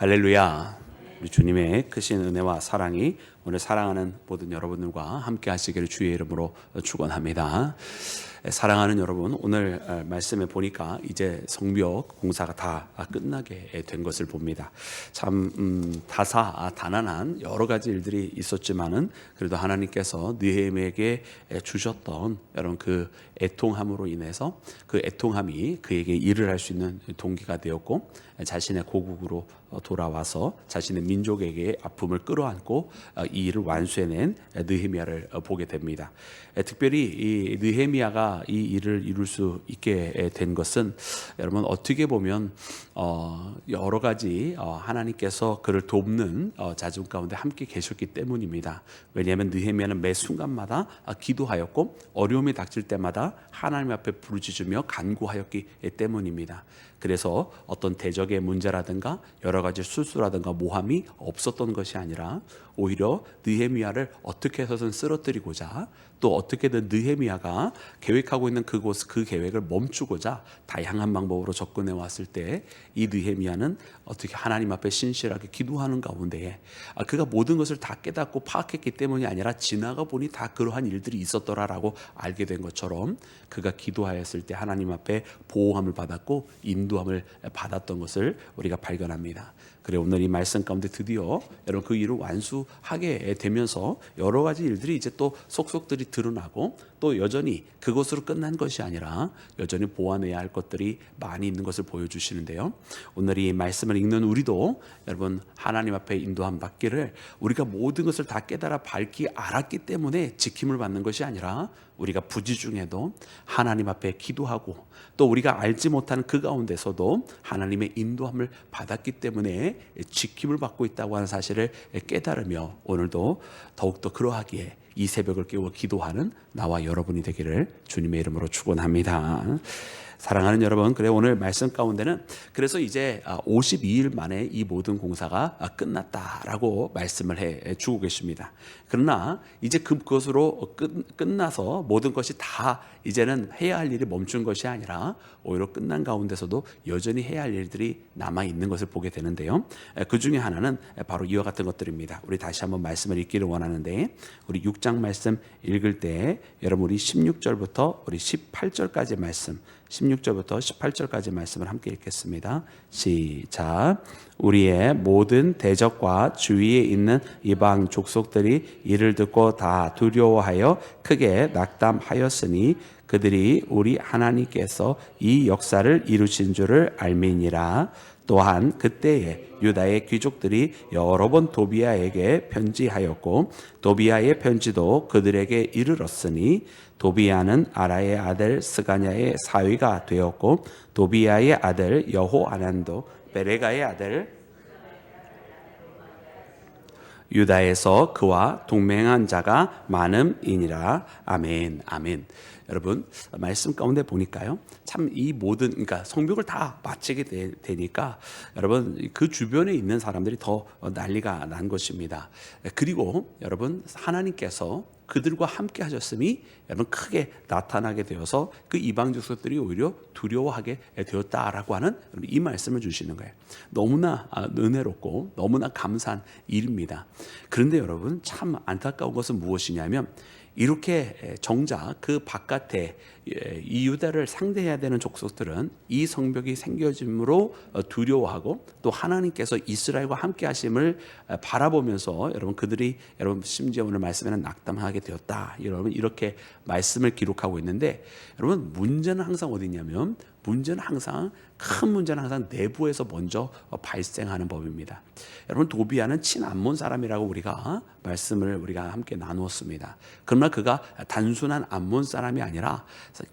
할렐루야. 우리 주님의 크신 은혜와 사랑이 오늘 사랑하는 모든 여러분들과 함께 하시기를 주의 이름으로 축원합니다. 사랑하는 여러분, 오늘 말씀에 보니까 이제 성벽 공사가 다 끝나게 된 것을 봅니다. 참 음, 다사 다난한 여러 가지 일들이 있었지만은 그래도 하나님께서 느헤미에게 주셨던 여러분 그 애통함으로 인해서 그 애통함이 그에게 일을 할 수 있는 동기가 되었고 자신의 고국으로 돌아와서 자신의 민족에게 아픔을 끌어안고 이 일을 완수해낸 느헤미야를 보게 됩니다. 특별히 이 느헤미야가 이 일을 이룰 수 있게 된 것은 여러분 어떻게 보면 어 여러 가지 어 하나님께서 그를 돕는 어 자중 가운데 함께 계셨기 때문입니다. 왜냐하면 느헤미야는 매 순간마다 기도하였고 어려움이 닥칠 때마다 하나님 앞에 부르짖으며 간구하였기 때문입니다. 그래서 어떤 대적의 문제라든가 여러 가지 술수라든가 모함이 없었던 것이 아니라 오히려 느헤미야를 어떻게 해서든 쓰러뜨리고자 또 어떻게든 느헤미야가 계획하고 있는 그곳 그 계획을 멈추고자 다양한 방법으로 접근해 왔을 때 이 느헤미야는 어떻게 하나님 앞에 신실하게 기도하는 가운데에 아, 그가 모든 것을 다 깨닫고 파악했기 때문이 아니라 지나가 보니 다 그러한 일들이 있었더라라고 알게 된 것처럼 그가 기도하였을 때 하나님 앞에 보호함을 받았고 인 도함을 받았던 것을 우리가 발견합니다. 그래 오늘 이 말씀 가운데 드디어 여러분 그 일을 완수하게 되면서 여러 가지 일들이 이제 또 속속들이 드러나고 또 여전히 그것으로 끝난 것이 아니라 여전히 보완해야 할 것들이 많이 있는 것을 보여주시는데요. 오늘 이 말씀을 읽는 우리도 여러분 하나님 앞에 인도함 받기를 우리가 모든 것을 다 깨달아 밝히 알았기 때문에 지킴을 받는 것이 아니라 우리가 부지 중에도 하나님 앞에 기도하고 또 우리가 알지 못하는 그 가운데서도 하나님의 인도함을 받았기 때문에 지킴을 받고 있다고 하는 사실을 깨달으며 오늘도 더욱더 그러하기에 이 새벽을 깨워 기도하는 나와 여러분이 되기를 주님의 이름으로 축원합니다. 사랑하는 여러분, 그래 오늘 말씀 가운데는 그래서 이제 52일 만에 이 모든 공사가 끝났다라고 말씀을 해 주고 계십니다. 그러나 이제 그것으로 끝, 끝나서 모든 것이 다 이제는 해야 할 일이 멈춘 것이 아니라 오히려 끝난 가운데서도 여전히 해야 할 일들이 남아 있는 것을 보게 되는데요. 그 중에 하나는 바로 이와 같은 것들입니다. 우리 다시 한번 말씀을 읽기를 원하는데 우리 6장 말씀 읽을 때 여러분 우리 16절부터 우리 18절까지 말씀 16절부터 18절까지 말씀을 함께 읽겠습니다. 시작. 우리의 모든 대적과 주위에 있는 이방 족속들이 이를 듣고 다 두려워하여 크게 낙담하였으니 그들이 우리 하나님께서 이 역사를 이루신 줄을 알미니라. 또한 그때에 유다의 귀족들이 여러 번 도비아에게 편지하였고 도비아의 편지도 그들에게 이르렀으니 도비아는 아라의 아들 스가냐의 사위가 되었고 도비아의 아들 여호아난도 베레가의 아들 유다에서 그와 동맹한 자가 많음이니라. 아멘 아멘 여러분 말씀 가운데 보니까요 참 이 모든 그러니까 성벽을 다 마치게 되, 니까 여러분 그 주변에 있는 사람들이 더 난리가 난 것입니다 그리고 여러분 하나님께서 그들과 함께 하셨음이 여러분 크게 나타나게 되어서 그 이방 족속들이 오히려 두려워하게 되었다라고 하는 이 말씀을 주시는 거예요. 너무나 아, 은혜롭고 너무나 감사한 일입니다. 그런데 여러분 참 안타까운 것은 무엇이냐면 이렇게 정작 그 바깥에 이 유다를 상대해야 되는 족속들은 이 성벽이 생겨짐으로 두려워하고 또 하나님께서 이스라엘과 함께 하심을 바라보면서 여러분 그들이 여러분 심지어 오늘 말씀에는 낙담하게 되었다. 여러분 이렇게 말씀을 기록하고 있는데 여러분 문제는 항상 어디냐면 문제는 항상 큰 문제는 항상 내부에서 먼저 발생하는 법입니다. 여러분 도비아는 친암몬 사람이라고 우리가 말씀을 우리가 함께 나누었습니다. 그러나 그가 단순한 암몬 사람이 아니라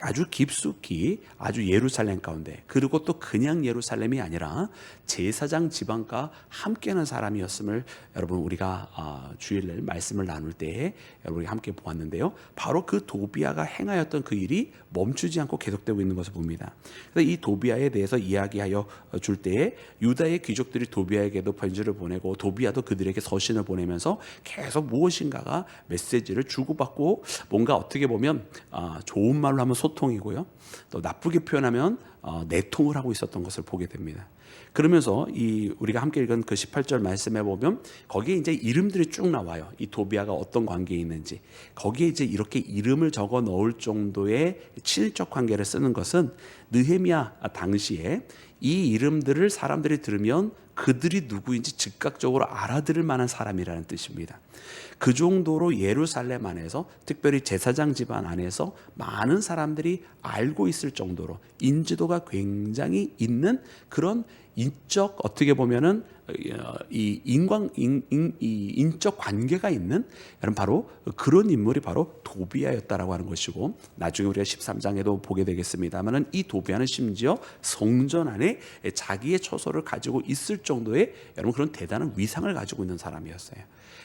아주 깊숙이 아주 예루살렘 가운데 그리고 또 그냥 예루살렘이 아니라 제사장 지방과 함께하는 사람이었음을 여러분 우리가 아, 주일날 말씀을 나눌 때에 여러분이 함께 보았는데요. 바로 그 도비아가 행하였던 그 일이 멈추지 않고 계속되고 있는 것을 봅니다. 그래서 이 도비아에 대해서 이야기하여 줄 때에 유다의 귀족들이 도비아에게도 편지를 보내고 도비아도 그들에게 서신을 보내면서 계속 무엇인가가 메시지를 주고받고 뭔가 어떻게 보면 아, 좋은 말로 하면 소통이고요. 또 나쁘게 표현하면 어, 내통을 하고 있었던 것을 보게 됩니다. 그러면서 이 우리가 함께 읽은 그 18절 말씀에 보면 거기에 이제 이름들이 쭉 나와요. 이 도비아가 어떤 관계에 있는지. 거기에 이제 이렇게 이름을 적어 넣을 정도의 친일적 관계를 쓰는 것은 느헤미야 당시에 이 이름들을 사람들이 들으면 그들이 누구인지 즉각적으로 알아들을 만한 사람이라는 뜻입니다. 그 정도로 예루살렘 안에서 특별히 제사장 집안 안에서 많은 사람들이 알고 있을 정도로 인지도가 굉장히 있는 그런 인적 어떻게 보면은 이 인광 인, 인, 이 인적 관계가 있는 여러분 바로 그런 인물이 바로 도비아였다라고 하는 것이고 나중에 우리가 13장에도 보게 되겠습니다만은 이 도비아는 심지어 성전 안에 자기의 처소를 가지고 있을 정도의 여러분 그런 대단한 위상을 가지고 있는 사람이었어요.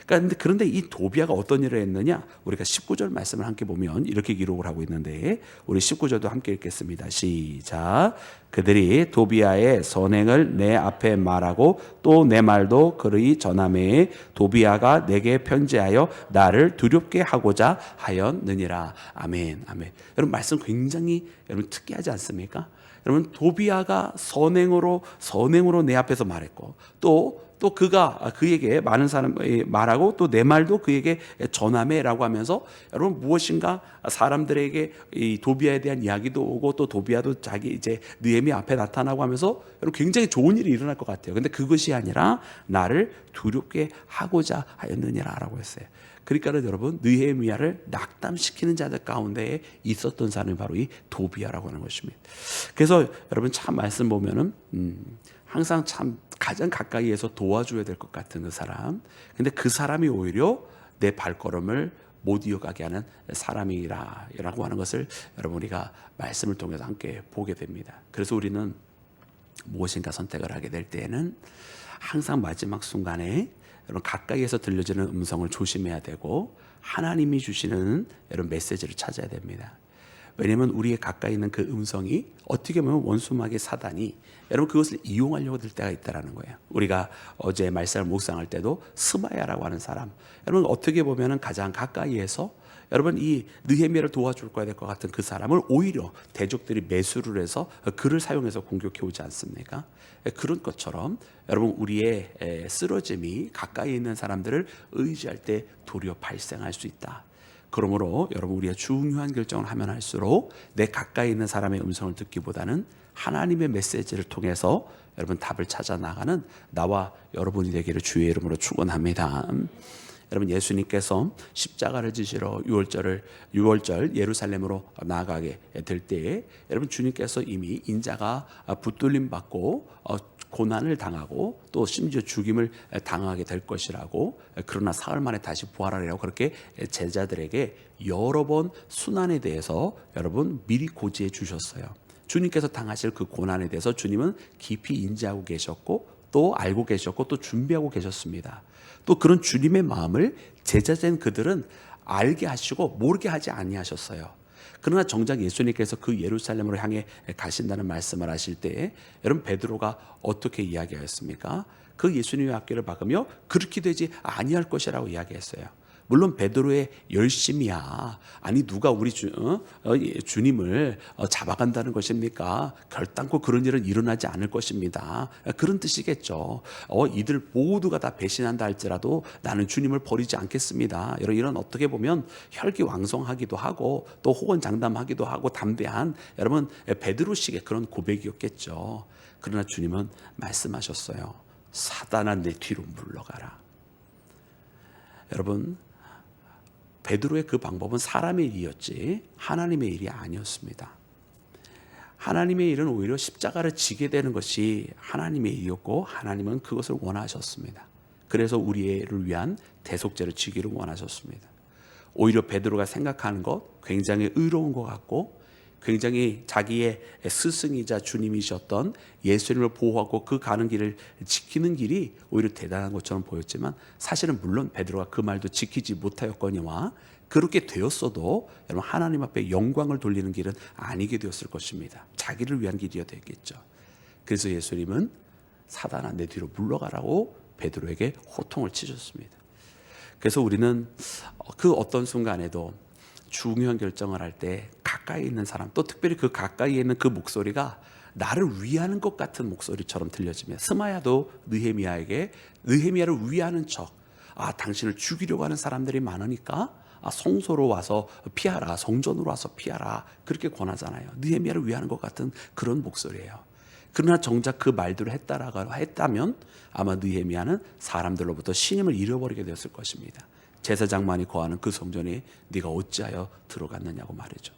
그런데 그런데 이 도비아가 어떤 일을 했느냐? 우리가 19절 말씀을 함께 보면 이렇게 기록을 하고 있는데 우리 19절도 함께 읽겠습니다. 시작. 그들이 도비아의 선행을 내 앞에 말하고 또 내 말도 그의 전함에 도비아가 내게 편지하여 나를 두렵게 하고자 하였느니라. 아멘. 아멘. 여러분 말씀 굉장히 여러분 특이하지 않습니까? 여러분 도비아가 선행으로 선행으로 내 앞에서 말했고 또 또 그가 그에게 많은 사람 말하고 또 내 말도 그에게 전함해라고 하면서 여러분 무엇인가 사람들에게 이 도비아에 대한 이야기도 오고 또 도비아도 자기 이제 느헤미 앞에 나타나고 하면서 여러분 굉장히 좋은 일이 일어날 것 같아요. 근데 그것이 아니라 나를 두렵게 하고자 하였느니라라고 했어요. 그러니까는 여러분 느헤미야를 낙담시키는 자들 가운데에 있었던 사람이 바로 이 도비아라고 하는 것입니다. 그래서 여러분 참 말씀 보면은 음, 항상 참 가장 가까이에서 도와줘야 될 것 같은 그 사람. 근데 그 사람이 오히려 내 발걸음을 못 이어가게 하는 사람이라고 하는 것을 여러분 우리가 말씀을 통해서 함께 보게 됩니다. 그래서 우리는 무엇인가 선택을 하게 될 때에는 항상 마지막 순간에 여러분 가까이에서 들려지는 음성을 조심해야 되고 하나님이 주시는 여러분 메시지를 찾아야 됩니다. 왜냐하면 우리의 가까이 있는 그 음성이 어떻게 보면 원수막의 사단이 여러분 그것을 이용하려고 들 때가 있다라는 거예요. 우리가 어제 말씀을 묵상할 때도 스마야라고 하는 사람, 여러분 어떻게 보면은 가장 가까이에서 여러분 이 느헤미야를 도와줄 거야 될 것 같은 그 사람을 오히려 대적들이 매수를 해서 그를 사용해서 공격해 오지 않습니까? 그런 것처럼 여러분 우리의 쓰러짐이 가까이 있는 사람들을 의지할 때 도리어 발생할 수 있다. 그러므로 여러분 우리가 중요한 결정을 하면 할수록 내 가까이 있는 사람의 음성을 듣기보다는 하나님의 메시지를 통해서 여러분 답을 찾아 나가는 나와 여러분이 되기를 주의 이름으로 축원합니다. 여러분 예수님께서 십자가를 지시러 6월절을 6월절 예루살렘으로 나아가게 될 때에 여러분 주님께서 이미 인자가 붙들림 받고 어, 고난을 당하고 또 심지어 죽임을 당하게 될 것이라고 그러나 사흘 만에 다시 부활하리라고 그렇게 제자들에게 여러 번 순환에 대해서 여러분 미리 고지해 주셨어요. 주님께서 당하실 그 고난에 대해서 주님은 깊이 인지하고 계셨고 또 알고 계셨고 또 준비하고 계셨습니다. 또 그런 주님의 마음을 제자된 그들은 알게 하시고 모르게 하지 아니하셨어요. 그러나 정작 예수님께서 그 예루살렘으로 향해 가신다는 말씀을 하실 때 여러분 베드로가 어떻게 이야기하였습니까? 그 예수님의 앞길을 박으며 그렇게 되지 아니할 것이라고 이야기했어요. 물론 베드로의 열심이야. 아니 누가 우리 주, 어? 어, 예, 주님을 어, 잡아간다는 것입니까? 결단코 그런 일은 일어나지 않을 것입니다. 그런 뜻이겠죠. 어, 이들 모두가 다 배신한다 할지라도 나는 주님을 버리지 않겠습니다. 이런 이런 어떻게 보면 혈기왕성하기도 하고 또 호언장담하기도 하고 담대한 여러분 베드로식의 그런 고백이었겠죠. 그러나 주님은 말씀하셨어요. 사단아 내 뒤로 물러가라. 여러분 베드로의 그 방법은 사람의 일이었지 하나님의 일이 아니었습니다. 하나님의 일은 오히려 십자가를 지게 되는 것이 하나님의 일이었고 하나님은 그것을 원하셨습니다. 그래서 우리를 위한 대속죄를 지기를 원하셨습니다. 오히려 베드로가 생각하는 것 굉장히 의로운 것 같고 굉장히 자기의 스승이자 주님이셨던 예수님을 보호하고 그 가는 길을 지키는 길이 오히려 대단한 것처럼 보였지만 사실은 물론 베드로가 그 말도 지키지 못하였거니와 그렇게 되었어도 여러분 하나님 앞에 영광을 돌리는 길은 아니게 되었을 것입니다. 자기를 위한 길이어야 되겠죠. 그래서 예수님은 사단아 내 뒤로 물러가라고 베드로에게 호통을 치셨습니다. 그래서 우리는 그 어떤 순간에도 중요한 결정을 할 때 가까이 있는 사람 또 특별히 그 가까이에 있는 그 목소리가 나를 위하는 것 같은 목소리처럼 들려지며 스마야도 느헤미야에게 느헤미야를 위하는 척, 아 당신을 죽이려고 하는 사람들이 많으니까 아, 성소로 와서 피하라, 성전으로 와서 피하라 그렇게 권하잖아요. 느헤미야를 위하는 것 같은 그런 목소리예요. 그러나 정작 그 말들을 했다라고 했다면 아마 느헤미야는 사람들로부터 신임을 잃어버리게 되었을 것입니다. 제사장만이 거하는 그 성전에 네가 어찌하여 들어갔느냐고 말이죠.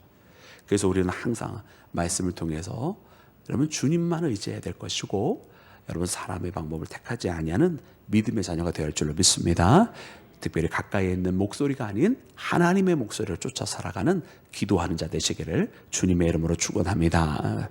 그래서 우리는 항상 말씀을 통해서 여러분 주님만을 의지해야 될 것이고 여러분 사람의 방법을 택하지 아니하는 믿음의 자녀가 되어 할 줄로 믿습니다. 특별히 가까이에 있는 목소리가 아닌 하나님의 목소리를 쫓아 살아가는 기도하는 자 되시기를 주님의 이름으로 축원합니다.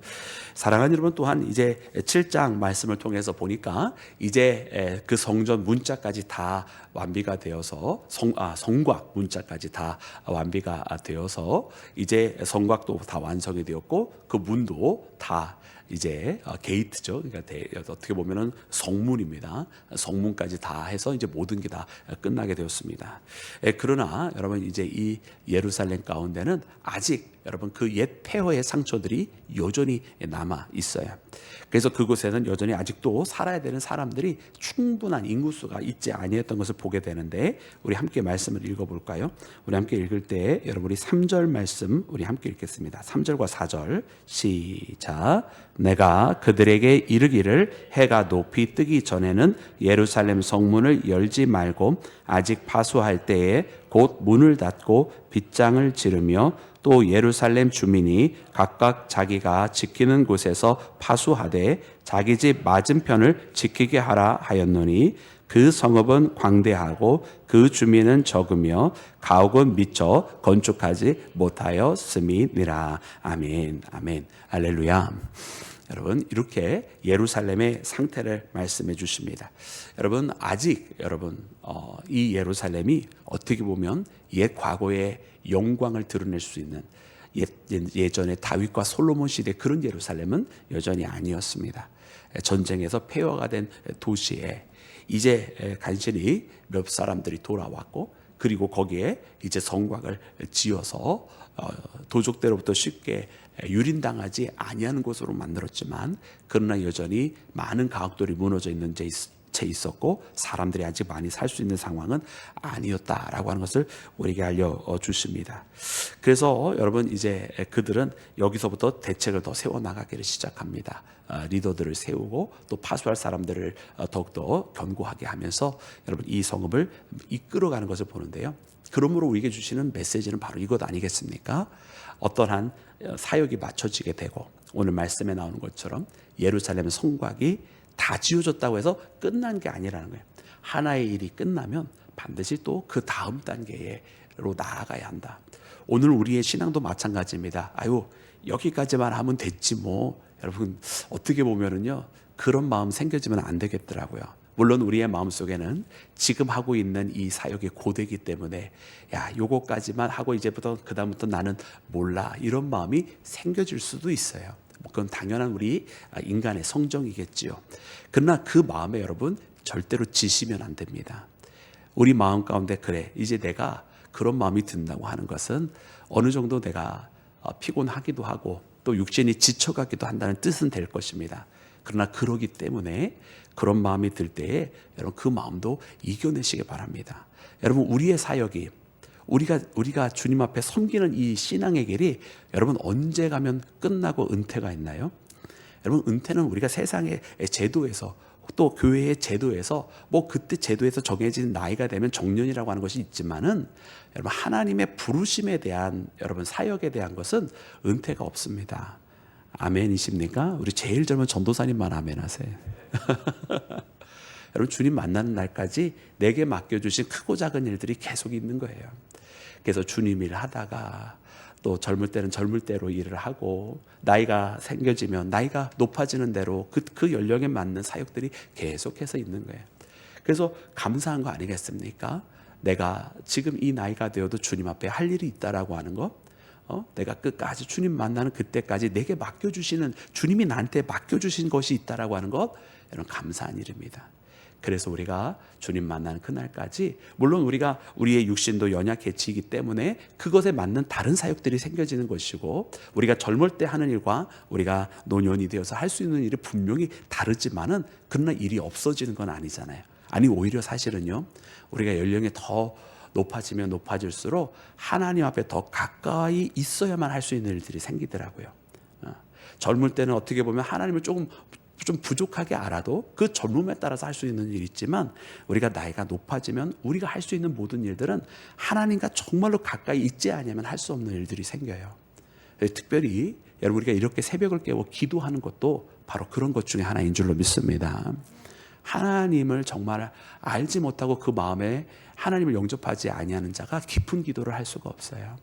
사랑하는 여러분 또한 이제 7장 말씀을 통해서 보니까 이제 그 성전 문자까지 다 완비가 되어서 성, 아, 성곽 문자까지 다 완비가 되어서 이제 성곽도 다 완성이 되었고 그 문도 다 이제 어, 게이트죠. 그러니까 대, 어떻게 보면은 성문입니다. 성문까지 다 해서 이제 모든 게 다 끝나게 되었습니다. 예, 그러나 여러분 이제 이 예루살렘 가운데는 아직 여러분 그 옛 폐허의 상처들이 여전히 남아 있어요. 그래서 그곳에는 여전히 아직도 살아야 되는 사람들이 충분한 인구수가 있지 아니했던 것을 보게 되는데 우리 함께 말씀을 읽어 볼까요? 우리 함께 읽을 때 여러분이 3절 말씀 우리 함께 읽겠습니다. 3절과 4절 시작. 내가 그들에게 이르기를 해가 높이 뜨기 전에는 예루살렘 성문을 열지 말고 아직 파수할 때에 곧 문을 닫고 빗장을 지르며 또 예루살렘 주민이 각각 자기가 지키는 곳에서 파수하되 자기 집 맞은편을 지키게 하라 하였노니 그 성읍은 광대하고 그 주민은 적으며 가옥은 미쳐 건축하지 못하였음이니라. 아멘. 아멘. 할렐루야 여러분 이렇게 예루살렘의 상태를 말씀해 주십니다. 여러분 아직 여러분 어, 이 예루살렘이 어떻게 보면 옛 과거의 영광을 드러낼 수 있는 예, 예전에 다윗과 솔로몬 시대 그런 예루살렘은 여전히 아니었습니다. 전쟁에서 폐허가 된 도시에 이제 간신히 몇 사람들이 돌아왔고 그리고 거기에 이제 성곽을 지어서 어, 도적대로부터 쉽게 유린당하지 아니하는 곳으로 만들었지만 그러나 여전히 많은 가옥들이 무너져 있는 채 있었고 사람들이 아직 많이 살 수 있는 상황은 아니었다라고 하는 것을 우리에게 알려 주십니다. 그래서 여러분 이제 그들은 여기서부터 대책을 더 세워 나가기를 시작합니다. 어, 리더들을 세우고 또 파수할 사람들을 어, 더욱더 견고하게 하면서 여러분 이 성읍을 이끌어가는 것을 보는데요. 그러므로 우리에게 주시는 메시지는 바로 이것 아니겠습니까? 어떠한 사역이 맞춰지게 되고 오늘 말씀에 나오는 것처럼 예루살렘 성곽이 다 지어졌다고 해서 끝난 게 아니라는 거예요. 하나의 일이 끝나면 반드시 또 그 다음 단계로 나아가야 한다. 오늘 우리의 신앙도 마찬가지입니다. 아유, 여기까지만 하면 됐지 뭐. 여러분, 어떻게 보면은요, 그런 마음 생겨지면 안 되겠더라고요. 물론 우리의 마음속에는 지금 하고 있는 이 사역이 고되기 때문에 야, 요거까지만 하고 이제부터 그다음부터 나는 몰라. 이런 마음이 생겨질 수도 있어요. 그건 당연한 우리 인간의 성정이겠지요. 그러나 그 마음에 여러분 절대로 지시면 안 됩니다. 우리 마음 가운데 그래 이제 내가 그런 마음이 든다고 하는 것은 어느 정도 내가 어, 피곤하기도 하고 또 육신이 지쳐가기도 한다는 뜻은 될 것입니다. 그러나 그러기 때문에 그런 마음이 들 때에 여러분 그 마음도 이겨내시기 바랍니다. 여러분 우리의 사역이 우리가 우리가 주님 앞에 섬기는 이 신앙의 길이 여러분 언제 가면 끝나고 은퇴가 있나요? 여러분 은퇴는 우리가 세상의 제도에서 또 교회의 제도에서 뭐 그때 제도에서 정해진 나이가 되면 정년이라고 하는 것이 있지만은 여러분 하나님의 부르심에 대한 여러분 사역에 대한 것은 은퇴가 없습니다. 아멘이십니까? 우리 제일 젊은 전도사님만 아멘하세요. 여러분 주님 만나는 날까지 내게 맡겨주신 크고 작은 일들이 계속 있는 거예요. 그래서 주님 일 하다가 또 젊을 때는 젊을 때로 일을 하고 나이가 생겨지면 나이가 높아지는 대로 그, 그 연령에 맞는 사역들이 계속해서 있는 거예요. 그래서 감사한 거 아니겠습니까? 내가 지금 이 나이가 되어도 주님 앞에 할 일이 있다라고 하는 것. 어? 내가 끝까지 주님 만나는 그때까지 내게 맡겨주시는 주님이 나한테 맡겨주신 것이 있다라고 하는 것. 여러분 감사한 일입니다. 그래서 우리가 주님 만나는 그날까지 물론 우리가 우리의 육신도 연약해지기 때문에 그것에 맞는 다른 사역들이 생겨지는 것이고 우리가 젊을 때 하는 일과 우리가 노년이 되어서 할 수 있는 일이 분명히 다르지만은 그러나 일이 없어지는 건 아니잖아요. 아니 오히려 사실은요. 우리가 연령이 더 높아지면 높아질수록 하나님 앞에 더 가까이 있어야만 할 수 있는 일들이 생기더라고요. 어, 젊을 때는 어떻게 보면 하나님을 조금 좀 부족하게 알아도 그 젊음에 따라서 할 수 있는 일이 있지만 우리가 나이가 높아지면 우리가 할 수 있는 모든 일들은 하나님과 정말로 가까이 있지 않으면 할 수 없는 일들이 생겨요. 특별히 여러분 우리가 이렇게 새벽을 깨워 기도하는 것도 바로 그런 것 중에 하나인 줄로 믿습니다. 하나님을 정말 알지 못하고 그 마음에 하나님을 영접하지 아니하는 자가 깊은 기도를 할 수가 없어요.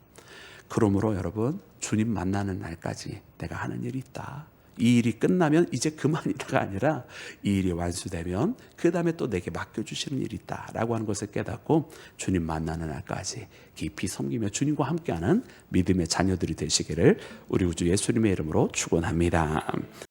그러므로 여러분 주님 만나는 날까지 내가 하는 일이 있다. 이 일이 끝나면 이제 그만이다가 아니라 이 일이 완수되면 그 다음에 또 내게 맡겨주시는 일이 있다라고 하는 것을 깨닫고 주님 만나는 날까지 깊이 섬기며 주님과 함께하는 믿음의 자녀들이 되시기를 우리 우주 예수님의 이름으로 축원합니다.